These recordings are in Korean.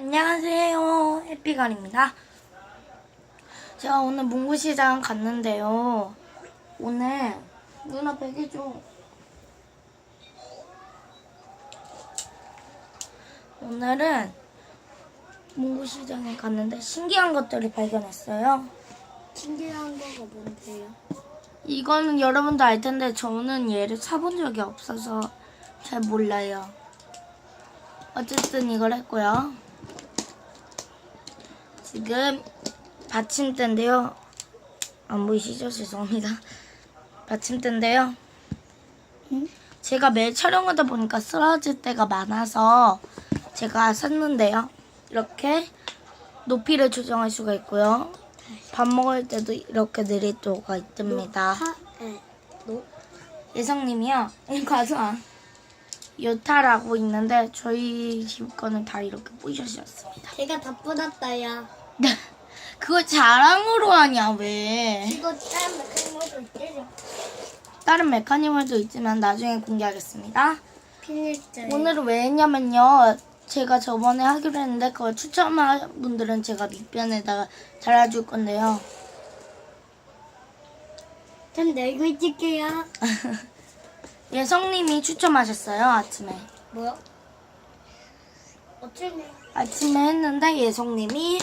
안녕하세요. 해피걸입니다. 제가 오늘 문구시장 갔는데요. 오늘 누나 베개줘. 오늘은 문구시장에 갔는데 신기한 것들을 발견했어요. 신기한 거가 뭔데요? 이거는 여러분도 알 텐데 저는 얘를 사본 적이 없어서 잘 몰라요. 어쨌든 이걸 했고요. 지금 받침대인데요. 안 보이시죠? 죄송합니다. 받침대인데요. 응? 제가 매일 촬영하다 보니까 쓰러질 때가 많아서 제가 샀는데요. 이렇게 높이를 조정할 수가 있고요. 밥 먹을 때도 이렇게 내리도가 있답니다. 하, 에, 노, 예성님이요. 가서 요타라고 있는데 저희 집 거는 다 이렇게 뿌셔주셨습니다. 제가 다 뿌렸다야. 그걸 자랑으로 하냐 왜? 이거 다른 메카니즘도 있대요. 다른 메카니즘도 있지만 나중에 공개하겠습니다. 피니스. 오늘은 왜 했냐면요. 제가 저번에 하기로 했는데 그걸 추첨한 분들은 제가 밑변에다가 달아줄 건데요. 전 내고 있을게요. 예성님이 추첨하셨어요 아침에. 뭐야? 어쩌네. 아침에 했는데 예성님이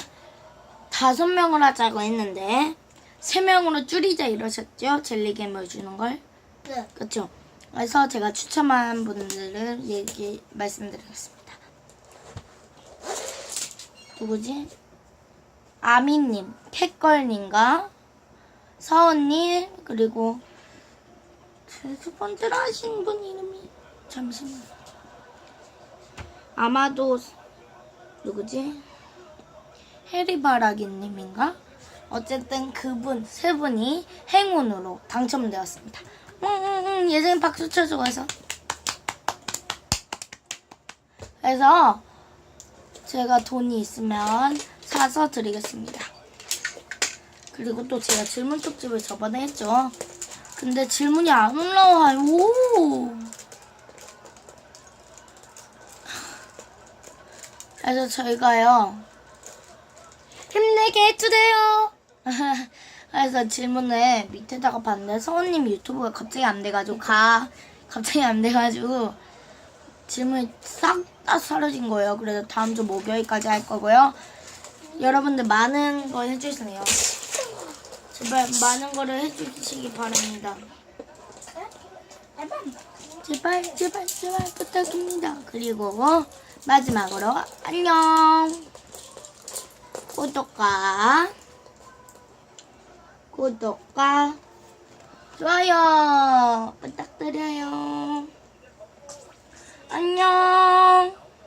다섯 명을 하자고 했는데 세 명으로 줄이자 이러셨죠? 젤리겜을 주는 걸. 네. 그렇죠. 그래서 제가 추첨한 분들을 얘기 말씀드리겠습니다. 누구지? 아미님, 캣걸님과 서은님 그리고 두 번째로 하신 분 이름이 잠시만. 아마도 누구지? 해리바라기님인가? 어쨌든 그분 세 분이 행운으로 당첨되었습니다. 응 응 응 예전에 박수 쳐줘 가서. 그래서 제가 돈이 있으면 사서 드리겠습니다. 그리고 또 제가 질문 쪽집을 저번에 했죠. 근데 질문이 안 올라와요. 그래서 저희가요. 힘내게 해주세요. 그래서 질문을 밑에다가 봤는데 서원님 유튜브가 갑자기 안 돼가지고 가 갑자기 안 돼가지고 질문이 싹 다 사라진 거예요. 그래서 다음 주 목요일까지 할 거고요. 여러분들 많은 거 해주세요. 제발 많은 거를 해주시기 바랍니다. 제발 제발 제발 부탁입니다. 그리고 마지막으로 안녕. 구독과 구독과 좋아요 부탁드려요. 안녕.